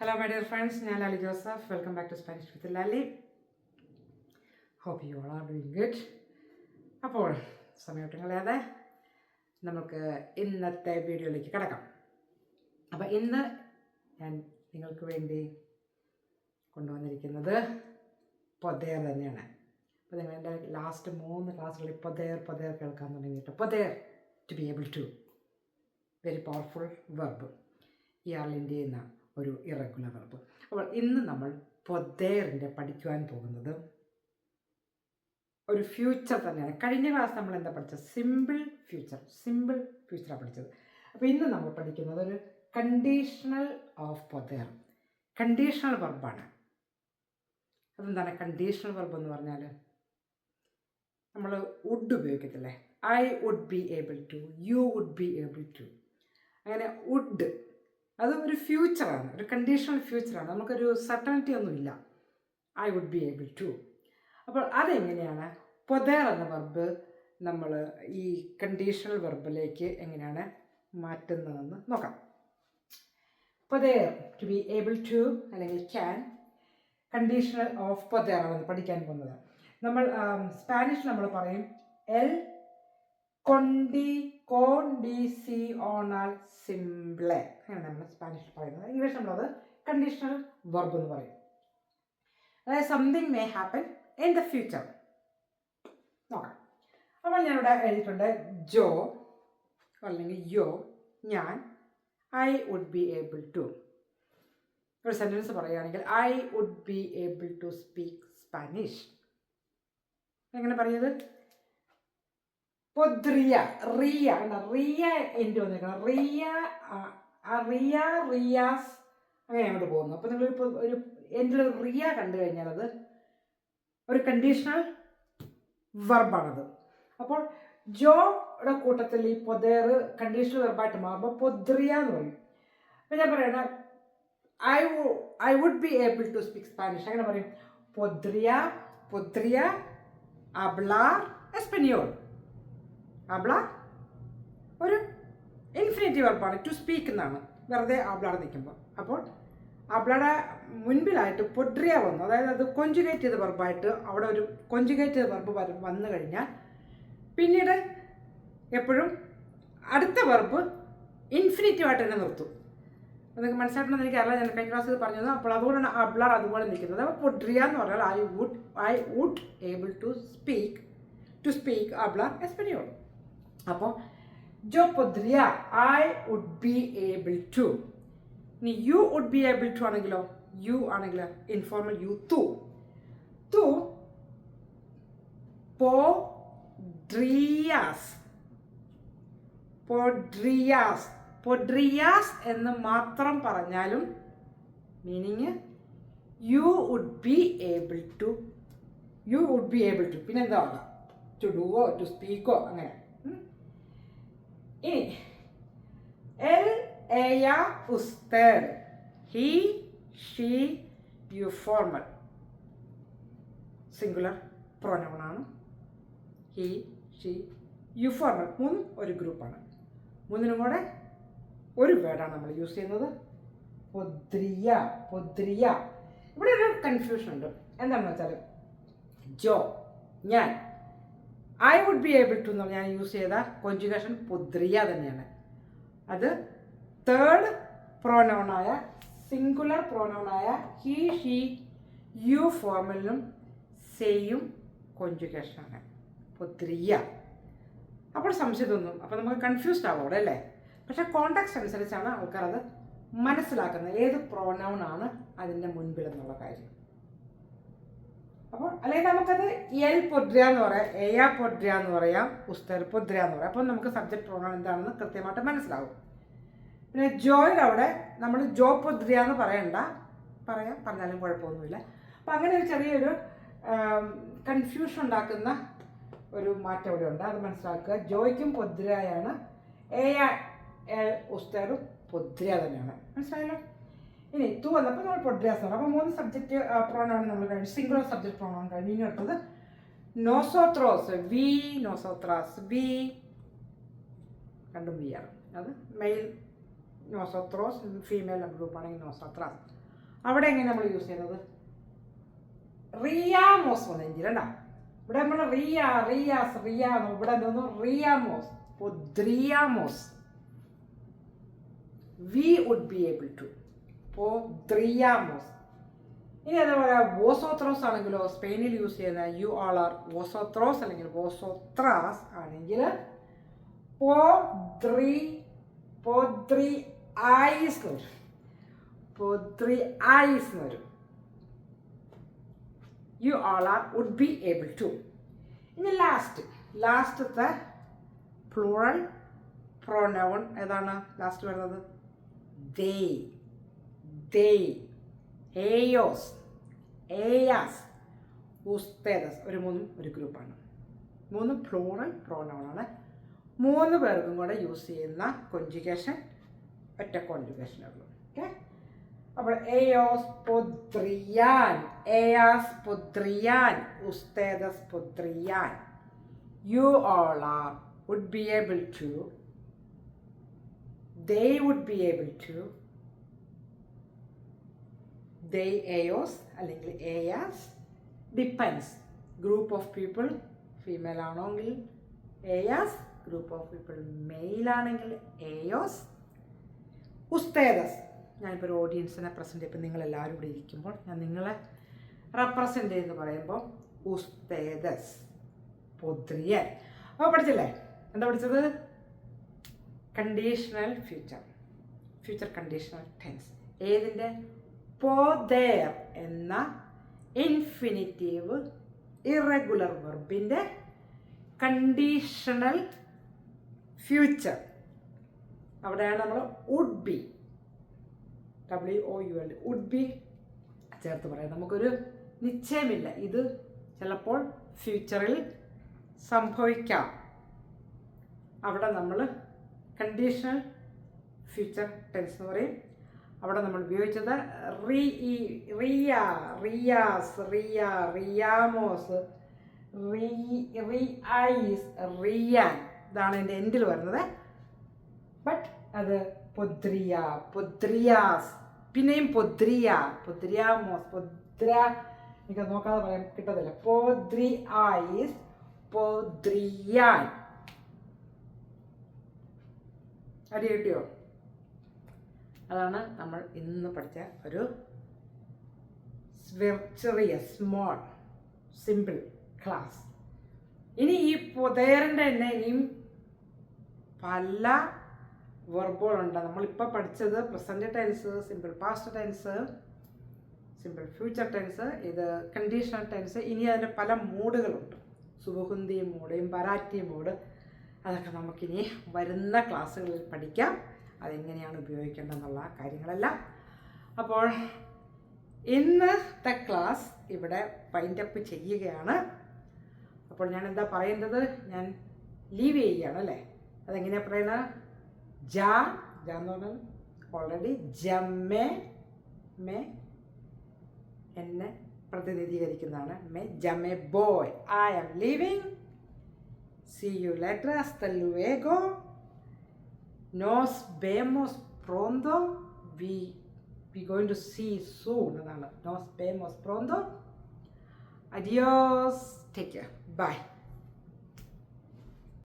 Hello my dear friends ഞാൻ Lali Joseph. Welcome back to Spanish with Lali. Hope you all are doing good അപ്പോൾ സമയത്തും കളയാതെ നമുക്ക് ഇന്നത്തെ വീഡിയോയിലേക്ക് കിടക്കാം. അപ്പോൾ ഇന്ന് ഞാൻ നിങ്ങൾക്ക് വേണ്ടി കൊണ്ടുവന്നിരിക്കുന്നത് പൊതേർ തന്നെയാണ്. അപ്പോൾ നിങ്ങൾ എന്റെ ലാസ്റ്റ് മൂന്ന് ക്ലാസ്സുകളിൽ പൊതേർ പൊതേർ കേൾക്കാൻ തുടങ്ങിയിട്ട് പൊതേർ to be able to very powerful verb ഇയാളിന്റെ എന്ന ഒരു ഇറഗുലർ വെർബ് അപ്പോൾ ഇന്ന് നമ്മൾ പൊതേറിന്റെ പഠിക്കുവാൻ പോകുന്നത് ഒരു ഫ്യൂച്ചർ തന്നെയാണ്. കഴിഞ്ഞ ക്ലാസ് നമ്മൾ എന്താ പഠിച്ചത്? സിമ്പിൾ ഫ്യൂച്ചർ സിമ്പിൾ ഫ്യൂച്ചറാണ് പഠിച്ചത്. അപ്പോൾ ഇന്ന് നമ്മൾ പഠിക്കുന്നത് ഒരു കണ്ടീഷണൽ ഓഫ് പൊതേർ കണ്ടീഷണൽ വെർബാണ് അതെന്താണ് കണ്ടീഷണൽ വെർബ് എന്ന് പറഞ്ഞാൽ? നമ്മൾ would ഉപയോഗിക്കത്തില്ലേ? I would be able to you would be able to അങ്ങനെ വുഡ് അത് ഒരു ഫ്യൂച്ചറാണ് ഒരു കണ്ടീഷണൽ ഫ്യൂച്ചറാണ്. നമുക്കൊരു സർട്ടനിറ്റി ഒന്നുമില്ല I would be able to അപ്പോൾ അതെങ്ങനെയാണ്? പൊതേർ എന്ന വെർബ് നമ്മൾ ഈ കണ്ടീഷണൽ വെർബിലേക്ക് എങ്ങനെയാണ് മാറ്റുന്നതെന്ന് നോക്കാം. പൊതേർ ടു ബി ഏബിൾ ടു അല്ലെങ്കിൽ ക്യാൻ കണ്ടീഷണൽ ഓഫ് ആണ് പഠിക്കാൻ പോകുന്നത്. നമ്മൾ സ്പാനിഷ് നമ്മൾ പറയും എൽ കൊണ്ടി കോണ്ടിസിയോണൽ സിംപ്ലെ. അങ്ങനെ നമ്മൾ സ്പാനിഷ് പറയുന്നത്. ഇംഗ്ലീഷ് നമ്മളത് കണ്ടീഷണൽ വെർബ് എന്ന് പറയും. അതായത് something may happen in the future നോക്കാം. അപ്പോൾ ഞാനിവിടെ എഴുതിയിട്ടുണ്ട് ജോ അല്ലെങ്കിൽ യോ ഞാൻ I would be able to ഒരു സെന്റൻസ് പറയുകയാണെങ്കിൽ I would be able to speak Spanish എങ്ങനെ പറയുന്നത് പൊദ്രിയ റിയ കണ്ട? റിയ എന്റെ വന്നേക്കണം. റിയ റിയ റിയാസ് അങ്ങനെ അങ്ങോട്ട് പോകുന്നു. അപ്പോൾ നിങ്ങൾ ഇപ്പോൾ ഒരു എന്റെ റിയ കണ്ടു കഴിഞ്ഞാൽ അത് ഒരു കണ്ടീഷണൽ വെർബാണത് അപ്പോൾ ജോയുടെ കൂട്ടത്തിൽ ഈ പൊതേറ് കണ്ടീഷണൽ വെർബായിട്ട് മാറുമ്പോൾ പൊദ്രിയ എന്ന് പറയും. അപ്പം ഞാൻ പറയണ I I would be able to speak Spanish അങ്ങനെ പറയും പൊദ്രിയ പൊദ്രിയ അബ്ലാർ എസ്പെനിയോൾ അബ്ല ഒരു ഇൻഫിനിറ്റീവ് വർപ്പാണ് ടു സ്പീക്ക് എന്നാണ്. വെറുതെ അബ്ളാടെ നിൽക്കുമ്പോൾ അപ്പോൾ അബ്ലയുടെ മുൻപിലായിട്ട് പൊഡ്രിയ വന്നു. അതായത് അത് കൊഞ്ചുഗേറ്റ് ചെയ്ത വർബായിട്ട് അവിടെ ഒരു കൊഞ്ചുഗേറ്റ് ചെയ്ത വെർബ് വന്നു കഴിഞ്ഞാൽ പിന്നീട് എപ്പോഴും അടുത്ത വർബ് ഇൻഫിനിറ്റീവായിട്ട് തന്നെ നിർത്തും. നിങ്ങൾക്ക് മനസ്സിലാക്കണമെന്ന് എനിക്കറിയില്ല ഞാൻ കഴിഞ്ഞ ക്ലാസ്സിൽ പറഞ്ഞത് അപ്പോൾ അതുകൊണ്ടാണ് അബ്ലർ അതുപോലെ നിൽക്കുന്നത്. അപ്പോൾ പൊഡ്രിയ എന്ന് പറഞ്ഞാൽ I would I would able to speak to speak അബ്ലർ എസ്പെനിയോൾ അപ്പോൾ ജോ പൊദ്രിയ I would be able to ഇനി you would be able to ആണെങ്കിലോ? യു ആണെങ്കിൽ ഇൻഫോർമൽ യു തു. തു പോഡ്രിയാസ്. പോഡ്രിയാസ്. പൊഡ്രിയാസ് എന്ന് മാത്രം പറഞ്ഞാലും meaning you would be able to you would be able to പിന്നെ എന്താ ടു ഡുവോ ടു സ്പീക്കോ അങ്ങനെ. ഇനി എൽ. എയ ഉസ്തേഡ് he she you formal. Singular പ്രോനൗണാണ് he she you formal. മൂന്നും ഒരു ഗ്രൂപ്പാണ്. മൂന്നിനും കൂടെ ഒരു വേർഡാണ് നമ്മൾ യൂസ് ചെയ്യുന്നത്. പൊദ്രിയ പൊദ്രിയ. ഇവിടെ ഒരു കൺഫ്യൂഷൻ ഉണ്ട്. എന്താണെന്ന് വെച്ചാൽ ജോ ഞാൻ. I would be able to ഞാൻ യൂസ് ചെയ്ത കൊഞ്ചുഗേഷൻ പുദ്രിയ തന്നെയാണ്. അത് തേർഡ് പ്രോനൗണായ സിംഗുലർ പ്രോനൗണായ ഹി ഷീ യു ഫോമിലും സെയും കൊഞ്ചുഗേഷനാണ് പുദ്രിയ അപ്പോൾ സംശയം തോന്നും. അപ്പോൾ നമുക്ക് കൺഫ്യൂസ്ഡ് ആവും അവിടെ അല്ലേ? പക്ഷെ കോണ്ടാക്ട്സ് അനുസരിച്ചാണ് ആൾക്കാർ അത് മനസ്സിലാക്കുന്നത്. ഏത് പ്രോനൗൺ ആണ് അതിന്റെ മുൻപിലെന്നുള്ള കാര്യം. അപ്പോൾ അല്ലെങ്കിൽ നമുക്കത് എൽ പൊദ്ര എന്ന് പറയാം എയ പൊദ്ര എന്ന് പറയാം ഉസ്തർ പൊദ്ര എന്ന് പറയാം. അപ്പോൾ നമുക്ക് സബ്ജക്ട് പ്രോണൗൺ എന്താണെന്ന് കൃത്യമായിട്ട് മനസ്സിലാവും. പിന്നെ ജോയുടെ അവിടെ നമ്മൾ ജോ പൊദ്ര എന്ന് പറയണ്ട. പറയാം പറഞ്ഞാലും കുഴപ്പമൊന്നുമില്ല. അപ്പോൾ അങ്ങനെ ഒരു ചെറിയൊരു കൺഫ്യൂഷൻ ഉണ്ടാക്കുന്ന ഒരു മാറ്റം ഇവിടെ ഉണ്ട്. അത് മനസ്സിലാക്കുക. ജോയ്ക്കും പൊദ്രയാണ് എ ഉസ്തറും പൊദ്ര തന്നെയാണ്. മനസ്സിലായല്ലോ? ഇനി ടു വന്നപ്പോൾ നമ്മൾ പറഞ്ഞു അപ്പോൾ മൂന്ന് സബ്ജക്റ്റ് പ്രോണാണ് നമ്മൾ കഴിഞ്ഞു സിംഗുലർ സബ്ജക്റ്റ് പ്രോണാണ് കഴിഞ്ഞു ഇനി അടുത്തത് നോസോത്രോസ് വി നോസോത്രാസ് വി രണ്ടും വി ആണ്. അത് മെയിൽ നോസോത്രോസ് ഫീമെയിൽ ഗ്രൂപ്പ് ആണെങ്കിൽ നോസോത്രാസ് അവിടെ എങ്ങനെ നമ്മൾ യൂസ് ചെയ്യുന്നത്? റിയാമോസ് വന്നെങ്കിൽ കണ്ട? ഇവിടെ നമ്മൾ റിയ റിയാസ് റിയ ഇവിടെ എന്തോന്നു റിയാമോസ് പൊദ്രിയാമോസ് we would be able to പൊദ്രിയാമോസ് ഇനി അതേപോലെ വോസോത്രോസ് ആണെങ്കിലോ സ്പെയിനിൽ യൂസ് ചെയ്യുന്ന യു ആൾ ആർ വോസോത്രോസ് അല്ലെങ്കിൽ വോസോത്രാസ് ആണെങ്കിൽ പോദ്രി പോദ്രി ഐസ് എന്ന് വരും. പോദ്രി ഐസ് എന്ന് വരും. You all are would be able to. ഇനി ലാസ്റ്റ് ലാസ്റ്റത്തെ പ്ലൂറൽ പ്രോനൗൺ ഏതാണ്? ലാസ്റ്റ് വരുന്നത്? They they ellos, ellas, ustedes. ഒരു മൂന്നും ഒരു ഗ്രൂപ്പാണ് മൂന്ന് പ്ലൂറൽ പ്രോനൗണാണ് മൂന്ന് പേർക്കും കൂടെ യൂസ് ചെയ്യുന്ന കൊഞ്ചുഗേഷൻ ഒറ്റ കോൺജുഗേഷനുള്ളൂ ഓക്കെ അപ്പോൾ എയോസ് പൊദ്രിയാൻ എയാസ് പൊദ്രിയാൻ ഉസ്തേദസ് പൊദ്രിയാൻ you all are would be able to they would be able to they എയോസ് അല്ലെങ്കിൽ എയാസ് depends group of people female ആണെങ്കിൽ എയാസ് ഗ്രൂപ്പ് ഓഫ് പീപ്പിൾ മെയിൽ ആണെങ്കിൽ എയോസ് ഉസ്തേദസ്. ഞാനിപ്പോൾ ഒരു ഓഡിയൻസിനെ പ്രസന്റ് ചെയ്യപ്പോൾ നിങ്ങളെല്ലാവരും ഇവിടെ ഇരിക്കുമ്പോൾ ഞാൻ നിങ്ങളെ റെപ്രസെന്റ് ചെയ്യുന്നു പറയുമ്പോൾ ഉസ്തേദസ്. പൊദ്രിയൻ അപ്പോൾ പഠിച്ചില്ലേ? എന്താ പഠിച്ചത്? Conditional future future conditional tense ഏതിന്റെ? പോദേർ എന്ന ഇൻഫിനിറ്റീവ് ഇറഗുലർ വെർബിന്റെ കണ്ടീഷണൽ ഫ്യൂച്ചർ അവിടെയാണ് നമ്മൾ would be W O U L would be ചേർത്ത് പറയാം. നമുക്കൊരു നിശ്ചയമില്ല. ഇത് ചിലപ്പോൾ ഫ്യൂച്ചറിൽ സംഭവിക്കാം. അവിടെ നമ്മൾ കണ്ടീഷണൽ ഫ്യൂച്ചർ ടെൻസ് എന്ന് പറയും. അവിടെ നമ്മൾ ഉപയോഗിച്ചത് റി റിയ റിയാസ് റിയ റിയാമോസ് ഐസ് റിയാൻ. ഇതാണ് എന്റെ എൻഡിൽ വരുന്നത്. ബട്ട് അത് പൊദ്രിയ പൊദ്രിയാസ്. പിന്നെയും പൊദ്രിയ പൊദ്രിയാമോസ് പൊദ്ര. എനിക്ക് നോക്കാതെ പറയാൻ കിട്ടത്തില്ല. പൊദ്രി ഐസ് പൊദ്രിയാൻ. അടി കിട്ടിയോ? അതാണ് നമ്മൾ ഇന്ന് പഠിച്ച ഒരു ചെറിയ സ്മോൾ സിമ്പിൾ ക്ലാസ് ഇനി ഈ പുതേറിന്റെ തന്നെ ഇനിയും പല വെർബുകളുണ്ട് നമ്മളിപ്പോൾ പഠിച്ചത് present tense simple past tense simple future tense ഇത് കണ്ടീഷണൽ ടെൻസ് ഇനി അതിന്റെ പല മൂഡുകളുണ്ട് സുബഹുന്തി മൂഡ് ഇമ്പറാറ്റി മൂഡ് അതൊക്കെ നമുക്കിനി വരുന്ന ക്ലാസ്സുകളിൽ പഠിക്കാം. അതെങ്ങനെയാണ് ഉപയോഗിക്കേണ്ടതെന്നുള്ള കാര്യങ്ങളെല്ലാം. അപ്പോൾ ഇന്നത്തെ ക്ലാസ് ഇവിടെ വൈൻഡപ്പ് ചെയ്യുകയാണ്. അപ്പോൾ ഞാൻ എന്താ പറയുന്നത് ഞാൻ ലീവ് ചെയ്യുകയാണ് അല്ലേ? അതെങ്ങനെയാണ് പറയുന്നത് ജാ ജാ എന്ന് പറഞ്ഞാൽ ഓൾറെഡി ജമ്മേ മേ എന്നെ പ്രതിനിധീകരിക്കുന്നതാണ്. മേ ജമേ boy I am leaving see you later luego. Nos vemos pronto. We we going to see soon. Nos vemos pronto. Adiós. Take care. Bye.